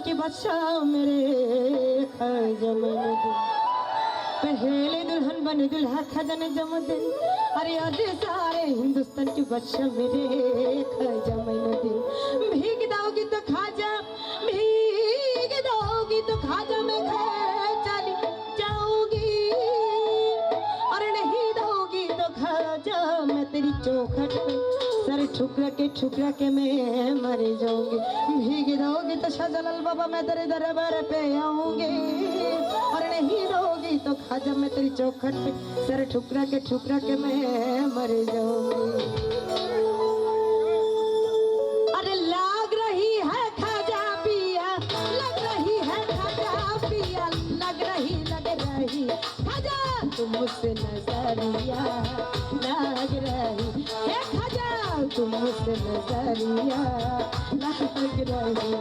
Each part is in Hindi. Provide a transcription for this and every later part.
की बादशाह मेरे खजमन पहले दुल्हन बने दुल्हा खजन जमदिन। अरे अरे सारे हिंदुस्तान की बादशाह मेरे खजमन दिन भीग दोगी तो खाजा, भीग दोगी तो खाजा मैं घर चली जाऊँगी। अरे नहीं दोगी तो खाजा मैं तेरी चौखट सर ठुकरा के ठुकरा के मैं मर जाऊँगी। भीग दोगी तो शाहजलाल बाबा, मैं तेरे दरबार पे आऊँगी। और नहीं दोगी तो खाजा मैं तेरी चौखट पे सर ठुकरा के ठुकरा के मैं मर जाऊँगी। लाग रही है तुम मुझसे नज़रिया लग रही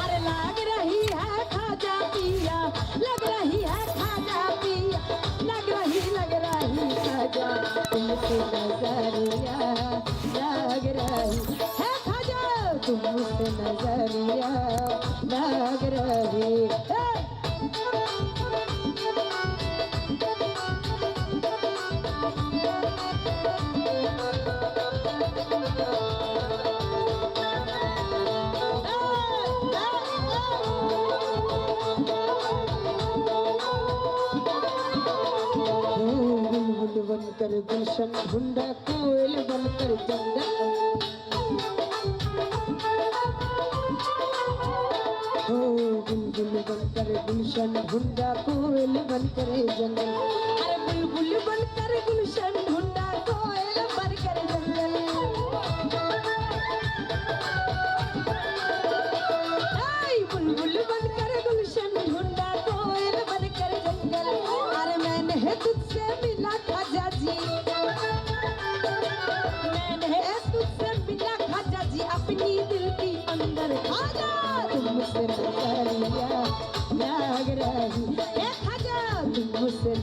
अरे लग रही है खाजा पिया। लग रही है खाजा पिया। लग रही लग रही खाजा। तुमसे नज़रिया बुलबुल बनकर गुलशन ढूंढा कोयल बनकर जंगल हो बुलबुल बनकर गुलशन ढूंढा कोयल बनकर जंगल अरे बुलबुल बनकर गुलशन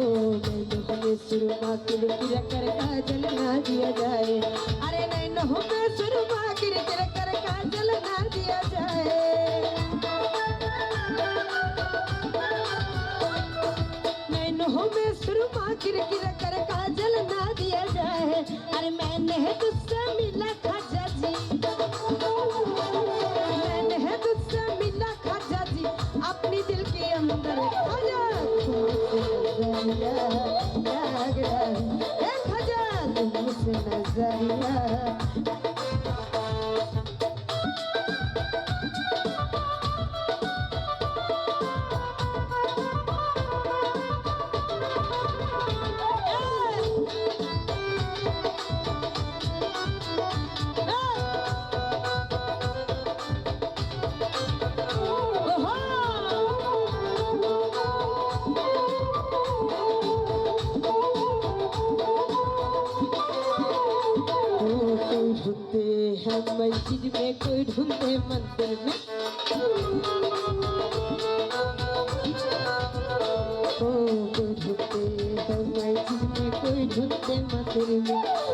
मैंने सुरमा के लिए कर काजल ना दिया जाए। अरे नहीं हो में सुरमा के लिए कर काजल ना दिया जाए। नैनों में सुरमा गिर गिर कर काजल ना दिया जाए। अरे मैंने तुझसे खाजा तुमसे ढूंढते हैं मस्जिद में कोई ढूंढते मंदिर में ओ कोई ढूंढते हैं मस्जिद में कोई ढूंढते मंदिर में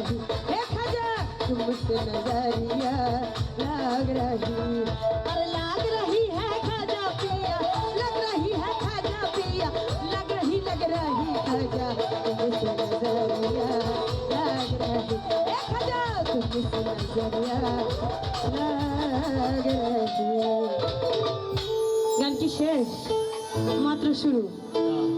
लाग रही है खाजा तुमसे नजरिया लाग रही अरे लाग रही है खाजा पिया लग रही है खाजा पिया लग रही लग रही खाजा तुमसे नजरिया लाग रही है खाजा तुमसे नजरिया लाग रही গান কি শেষ মাত্র শুরু